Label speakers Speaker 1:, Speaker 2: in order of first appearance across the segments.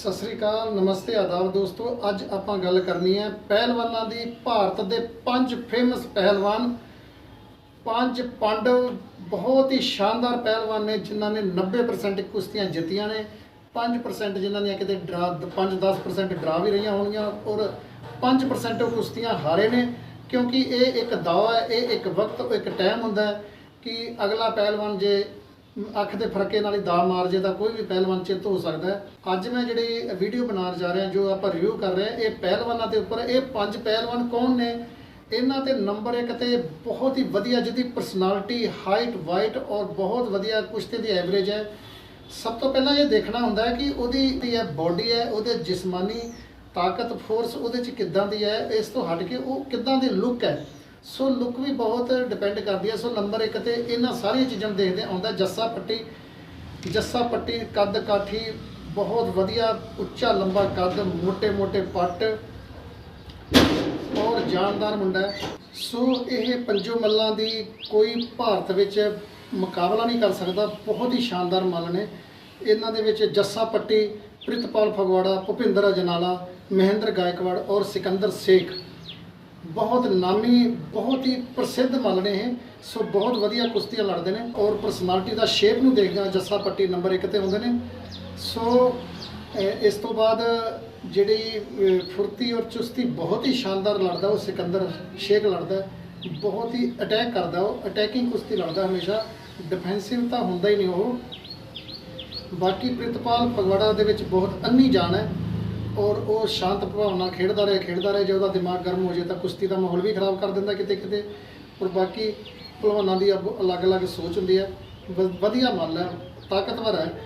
Speaker 1: ਸਤਿ ਸ੍ਰੀ ਅਕਾਲ, ਨਮਸਤੇ ਆਦਾਬ ਦੋਸਤੋ। ਅੱਜ ਆਪਾਂ ਗੱਲ ਕਰਨੀ ਹੈ ਪਹਿਲਵਾਨਾਂ ਦੀ ਭਾਰਤ ਦੇ ਪੰਜ ਫੇਮਸ ਪਹਿਲਵਾਨ। ਪੰਜ ਪਾਂਡਵ ਬਹੁਤ ਹੀ ਸ਼ਾਨਦਾਰ ਪਹਿਲਵਾਨ ਨੇ, ਜਿਨ੍ਹਾਂ ਨੇ 90% ਕੁਸ਼ਤੀਆਂ ਜਿੱਤੀਆਂ ਨੇ। 5% ਜਿਨ੍ਹਾਂ ਦੀਆਂ ਕਿਤੇ ਡਰਾ 5-10% ਡਰਾ ਵੀ ਰਹੀਆਂ ਹੋਣਗੀਆਂ ਔਰ 5% ਉਹ ਕੁਸ਼ਤੀਆਂ ਹਾਰੇ ਨੇ। ਕਿਉਂਕਿ ਇਹ ਇੱਕ ਦਾਅਵਾ ਹੈ, ਇਹ ਇੱਕ ਵਕਤ, ਇੱਕ ਟਾਈਮ ਹੁੰਦਾ ਹੈ ਕਿ ਅਗਲਾ ਪਹਿਲਵਾਨ ਜੇ ਅੱਖ ਦੇ ਫਰਕੇ ਨਾਲ ਹੀ ਦਾ ਮਾਰ ਜੇ ਤਾਂ ਕੋਈ ਵੀ ਪਹਿਲਵਾਨ ਚਿੱਤ ਹੋ ਸਕਦਾ ਅੱਜ ਮੈਂ ਜਿਹੜੀ ਵੀਡੀਓ ਬਣਾਉਣ ਜਾ ਰਿਹਾ, ਜੋ ਆਪਾਂ ਰਿਵਿਊ ਕਰ ਰਹੇ ਹਾਂ, ਇਹ ਪਹਿਲਵਾਨਾਂ ਦੇ ਉੱਪਰ, ਇਹ ਪੰਜ ਪਹਿਲਵਾਨ ਕੌਣ ਨੇ? ਇਹਨਾਂ ਤੇ ਨੰਬਰ 1 ਤੇ ਬਹੁਤ ਹੀ ਵਧੀਆ ਜਿਹਦੀ ਪਰਸਨੈਲਿਟੀ ਹਾਈਟ ਵਾਈਟ ਔਰ ਬਹੁਤ ਵਧੀਆ ਕੁਸ਼ਤੀ ਦੀ ਐਵਰੇਜ ਹੈ। ਸਭ ਤੋਂ ਪਹਿਲਾਂ ਇਹ ਦੇਖਣਾ ਹੁੰਦਾ ਹੈ ਕਿ ਉਹਦੀ ਜਿਹੜੀ ਹੈ ਬਾਡੀ ਹੈ, ਉਹਦੇ ਜਿਸਮਾਨੀ ਤਾਕਤ ਫੋਰਸ ਉਹਦੇ ਚ ਕਿੱਦਾਂ ਦੀ ਹੈ, ਇਸ ਤੋਂ ਹਟ ਕੇ ਉਹ ਕਿੱਦਾਂ ਦੀ ਲੁੱਕ ਹੈ। ਸੋ ਲੁੱਕ ਵੀ ਬਹੁਤ ਡਿਪੈਂਡ ਕਰਦੀ ਹੈ ਸੋ ਨੰਬਰ 1 ਤੇ ਇਹਨਾਂ ਸਾਰੀਆਂ ਚੀਜ਼ਾਂ ਨੂੰ ਦੇਖਦੇ ਆਉਂਦਾ, ਜੱਸਾ ਪੱਟੀ। ਜੱਸਾ ਪੱਟੀ ਕੱਦ ਕਾਠੀ, ਬਹੁਤ ਵਧੀਆ ਉੱਚਾ ਲੰਬਾ ਕੱਦ ਮੋٹے-ਮੋٹے ਪੱਟ। ਔਰ ਜਾਨਦਾਰ ਮੁੰਡਾ ਸੋ ਇਹ ਪੰਜੋ ਮੱਲਾਂ ਦੀ ਕੋਈ ਭਾਰਤ ਵਿੱਚ ਮੁਕਾਬਲਾ ਨਹੀਂ ਕਰ ਸਕਦਾ। ਬਹੁਤ ਹੀ ਸ਼ਾਨਦਾਰ ਮੱਲ ਨੇ। ਇਹਨਾਂ ਦੇ ਵਿੱਚ ਜੱਸਾ ਪੱਟੀ, ਪ੍ਰਿਤਪਾਲ ਫਗਵਾੜਾ, ਭੁਪਿੰਦਰ ਅਜਨਾਲਾ, ਮਹਿੰਦਰ ਗਾਇਕਵਾੜ ਔਰ ਸਿਕੰਦਰ ਸੇਖ। ਬਹੁਤ ਨਾਮੀ, ਬਹੁਤ ਹੀ ਪ੍ਰਸਿੱਧ ਮੱਲ ਨੇ ਇਹ। ਸੋ ਬਹੁਤ ਵਧੀਆ ਕੁਸ਼ਤੀਆਂ ਲੜਦੇ ਨੇ ਔਰ ਪਰਸਨੈਲਿਟੀ ਦਾ ਸ਼ੇਪ ਨੂੰ ਦੇਖਦੇ ਹਾਂ, ਜੱਸਾ ਪੱਟੀ ਨੰਬਰ 1 ਤੇ ਹੁੰਦੇ ਨੇ। ਸੋ ਇਸ ਤੋਂ ਬਾਅਦ ਜਿਹੜੀ ਫੁਰਤੀ ਔਰ ਚੁਸਤੀ ਬਹੁਤ ਹੀ ਸ਼ਾਨਦਾਰ ਲੜਦਾ, ਉਹ ਸਿਕੰਦਰ ਸ਼ੇਖ ਲੜਦਾ ਬਹੁਤ ਹੀ ਅਟੈਕ ਕਰਦਾ, ਉਹ ਅਟੈਕਿੰਗ ਕੁਸ਼ਤੀ ਲੜਦਾ ਹਮੇਸ਼ਾ। ਡਿਫੈਂਸਿਵ ਤਾਂ ਹੁੰਦਾ ਹੀ ਨਹੀਂ ਉਹ। ਬਾਕੀ ਪ੍ਰਿਤਪਾਲ ਫਗਵਾੜਾ ਦੇ ਵਿੱਚ ਬਹੁਤ ਅੰਨੀ ਜਾਨ ਹੈ। ਔਰ ਉਹ ਸ਼ਾਂਤ ਪ੍ਰਭਾਵ ਨਾਲ ਖੇਡਦਾ ਰਹੇ ਖੇਡਦਾ ਰਹੇ, ਜੇ ਉਹਦਾ ਦਿਮਾਗ ਗਰਮ ਹੋ ਜੇ ਤਾਂ ਕੁਸ਼ਤੀ ਦਾ ਮਾਹੌਲ ਵੀ ਖਰਾਬ ਕਰ ਦਿੰਦਾ ਕਿਤੇ ਕਿਤੇ। ਔਰ ਬਾਕੀ ਭਲਵਾਨਾਂ ਦੀ ਅਬ- ਅਲੱਗ-ਅਲੱਗ ਸੋਚ ਹੁੰਦੀ ਹੈ। ਵ- ਵਧੀਆ ਮੱਲ ਹੈ, ਤਾਕਤਵਰ ਹੈ।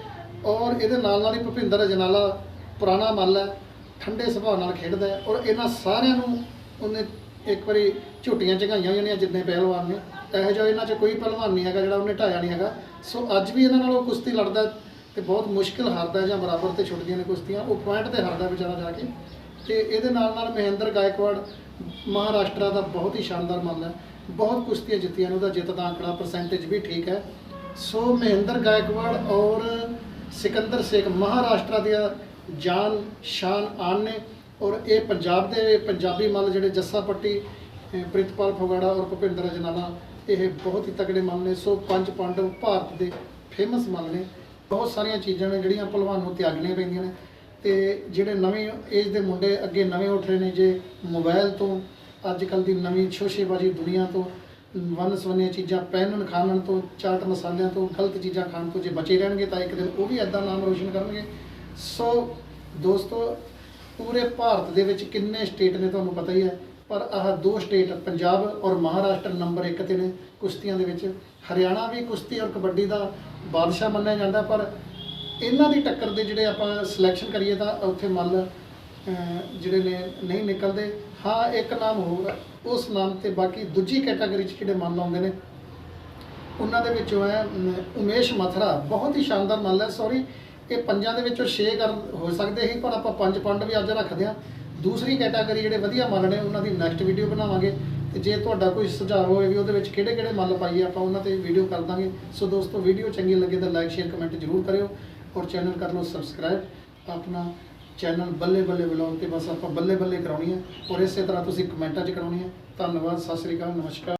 Speaker 1: ਔਰ ਇਹਦੇ ਨਾਲ ਨਾਲ ਹੀ ਭੁਪਿੰਦਰ ਅਜਨਾਲਾ ਪੁਰਾਣਾ ਮੱਲ ਹੈ, ਠੰਡੇ ਸੁਭਾਅ ਨਾਲ ਖੇਡਦਾ ਹੈ। ਔਰ ਇਹਨਾਂ ਸਾਰਿਆਂ ਨੂੰ ਉਹਨੇ ਇੱਕ ਵਾਰੀ ਝੁੱਟੀਆਂ ਝਗਾਈਆਂ ਹੋਈਆਂ ਨੇ ਜਿੰਨੇ ਪਹਿਲਵਾਨ ਨੇ। ਇਹੋ ਜਿਹਾ ਇਹਨਾਂ 'ਚ ਕੋਈ ਪਹਿਲਵਾਨ ਨਹੀਂ ਹੈਗਾ ਜਿਹੜਾ ਉਹਨੇ ਢਾਇਆ ਨਹੀਂ ਹੈਗਾ। ਸੋ ਅੱਜ ਵੀ ਇਹਨਾਂ ਨਾਲ ਉਹ ਕੁਸ਼ਤੀ ਲੜਦਾ ਤੇ ਬਹੁਤ ਮੁਸ਼ਕਿਲ ਹਾਰਦਾ ਜਾਂ ਬਰਾਬਰ ਤੇ ਛੁੱਟਦੀਆਂ ਨੇ ਕੁਸ਼ਤੀਆਂ, ਉਹ ਪੁਆਇੰਟ ਤੇ ਹਾਰਦਾ ਵਿਚਾਰਾ ਜਾ ਕੇ। ਤੇ ਇਹਦੇ ਨਾਲ ਨਾਲ ਮਹਿੰਦਰ ਗਾਇਕਵਾੜ ਮਹਾਰਾਸ਼ਟਰ ਦਾ ਬਹੁਤ ਹੀ ਸ਼ਾਨਦਾਰ ਮੱਲ ਹੈ। ਬਹੁਤ ਕੁਸ਼ਤੀਆਂ ਜਿੱਤੀਆਂ ਨੇ, ਉਹਦਾ ਜਿੱਤ ਦਾ ਅੰਕੜਾ ਪਰਸੈਂਟੇਜ ਵੀ ਠੀਕ ਹੈ। ਸੋ ਮਹਿੰਦਰ ਗਾਇਕਵਾੜ ਔਰ ਸਿਕੰਦਰ ਸੇਖ ਮਹਾਰਾਸ਼ਟਰ ਦੀਆਂ ਜਾਨ ਸ਼ਾਨ ਆਨ ਨੇ ਔਰ ਇਹ ਪੰਜਾਬ ਦੇ ਪੰਜਾਬੀ ਮੱਲ ਜਿਹੜੇ ਜੱਸਾ ਪੱਟੀ ਪ੍ਰਿਤਪਾਲ ਫਗਵਾੜਾ ਔਰ ਭੁਪਿੰਦਰ ਅਜਨਾਲਾ, ਇਹ ਬਹੁਤ ਹੀ ਤਕੜੇ ਮੱਲ ਨੇ। ਸੋ ਪੰਜ ਪਾਂਡਵ ਭਾਰਤ ਦੇ ਫੇਮਸ ਮੱਲ ਨੇ। ਬਹੁਤ ਸਾਰੀਆਂ ਚੀਜ਼ਾਂ ਨੇ ਜਿਹੜੀਆਂ ਭਲਵਾਨ ਨੂੰ ਤਿਆਗਣੀਆਂ ਪੈਂਦੀਆਂ ਨੇ। ਤੇ ਜਿਹੜੇ ਨਵੇਂ ਏਜ ਦੇ ਮੁੰਡੇ ਅੱਗੇ ਨਵੇਂ ਉੱਠ ਰਹੇ ਨੇ, ਜੇ ਮੋਬਾਈਲ ਤੋਂ ਅੱਜ ਕੱਲ ਦੀ ਨਵੀਂ ਸ਼ੋਸ਼ੇਬਾਜ਼ੀ ਦੁਨੀਆ ਤੋਂ, ਵੰਨ ਸਵੰਨੀਆਂ ਚੀਜ਼ਾਂ ਪਹਿਨਣ, ਖਾਣਨ ਤੋਂ, ਚਾਟ ਮਸਾਲਿਆਂ ਤੋਂ, ਗਲਤ ਚੀਜ਼ਾਂ ਖਾਣ ਤੋਂ ਜੇ ਬਚੇ ਰਹਿਣਗੇ, ਤਾਂ ਇੱਕ ਦਿਨ ਉਹ ਵੀ ਐਦਾਂ ਨਾਮ ਰੋਸ਼ਨ ਕਰਨਗੇ। ਸੋ ਦੋਸਤੋ, ਪੂਰੇ ਭਾਰਤ ਦੇ ਵਿੱਚ ਕਿੰਨੇ ਸਟੇਟ ਨੇ, ਤੁਹਾਨੂੰ ਪਤਾ ਹੀ ਹੈ। ਪਰ ਆਹ ਦੋ ਸਟੇਟ, ਪੰਜਾਬ ਔਰ ਮਹਾਰਾਸ਼ਟਰ ਨੰਬਰ 1 ਤੇ ਨੇ ਕੁਸ਼ਤੀਆਂ ਦੇ ਵਿੱਚ। ਹਰਿਆਣਾ ਵੀ ਕੁਸ਼ਤੀ ਔਰ ਕਬੱਡੀ ਦਾ ਬਾਦਸ਼ਾਹ ਮੰਨਿਆ ਜਾਂਦਾ, ਪਰ ਇਹਨਾਂ ਦੀ ਟੱਕਰ ਦੇ ਜਿਹੜੇ ਆਪਾਂ ਸਿਲੈਕਸ਼ਨ ਕਰੀਏ ਤਾਂ ਉੱਥੇ ਮੱਲ ਜਿਹੜੇ ਨੇ ਨਹੀਂ ਨਿਕਲਦੇ। ਹਾਂ, ਇੱਕ ਨਾਮ ਹੋਰ ਉਸ ਨਾਮ ਤੇ ਬਾਕੀ ਦੂਜੀ ਕੈਟਾਗਰੀ 'ਚ ਜਿਹੜੇ ਮੱਲ ਆਉਂਦੇ ਨੇ, ਉਹਨਾਂ ਦੇ ਵਿੱਚੋਂ ਹੈ ਉਮੇਸ਼ ਮਥਰਾ। ਬਹੁਤ ਹੀ ਸ਼ਾਨਦਾਰ ਮੱਲ ਹੈ ਸੌਰੀ ਇਹ ਪੰਜਾਂ ਦੇ ਵਿੱਚੋਂ 6 ਕਰ ਹੋ ਸਕਦੇ ਸੀ, ਪਰ ਆਪਾਂ ਪੰਜ ਪੰਡ ਵੀ ਅੱਜ ਰੱਖਦੇ ਹਾਂ। ਦੂਸਰੀ ਕੈਟਾਗਰੀ ਜਿਹੜੇ ਵਧੀਆ ਮੱਲ ਨੇ, ਉਹਨਾਂ ਦੀ ਨੈਕਸਟ ਵੀਡੀਓ ਬਣਾਵਾਂਗੇ। ਤੇ ਜੇ ਤੁਹਾਡਾ ਕੋਈ ਸੁਝਾਅ ਹੋਵੇ ਵੀ ਉਹਦੇ ਵਿੱਚ ਕਿਹੜੇ ਕਿਹੜੇ ਮੱਲ ਪਾਈਏ, ਆਪਾਂ ਉਹਨਾਂ ਤੇ ਵੀਡੀਓ ਕਰ ਦਾਂਗੇ। ਸੋ ਦੋਸਤੋ ਵੀਡੀਓ ਚੰਗੀ ਲੱਗੇ ਤਾਂ ਲਾਈਕ ਸ਼ੇਅਰ ਕਮੈਂਟ ਜ਼ਰੂਰ ਕਰਿਓ ਔਰ ਚੈਨਲ ਕਰ ਲਓ ਸਬਸਕ੍ਰਾਈਬ ਆਪਣਾ ਚੈਨਲ ਬੱਲੇ ਬੱਲੇ ਬਲੌਗ ਤੇ ਬਸ ਆਪਾਂ ਬੱਲੇ ਬੱਲੇ ਕਰਾਉਣੀ ਹੈ ਔਰ ਇਸੇ ਤਰ੍ਹਾਂ ਤੁਸੀਂ ਕਮੈਂਟਾਂ 'ਚ ਕਰਾਉਣੀ ਹੈ ਧੰਨਵਾਦ, ਸਤਿ ਸ੍ਰੀ ਅਕਾਲ, ਨਮਸਕਾਰ।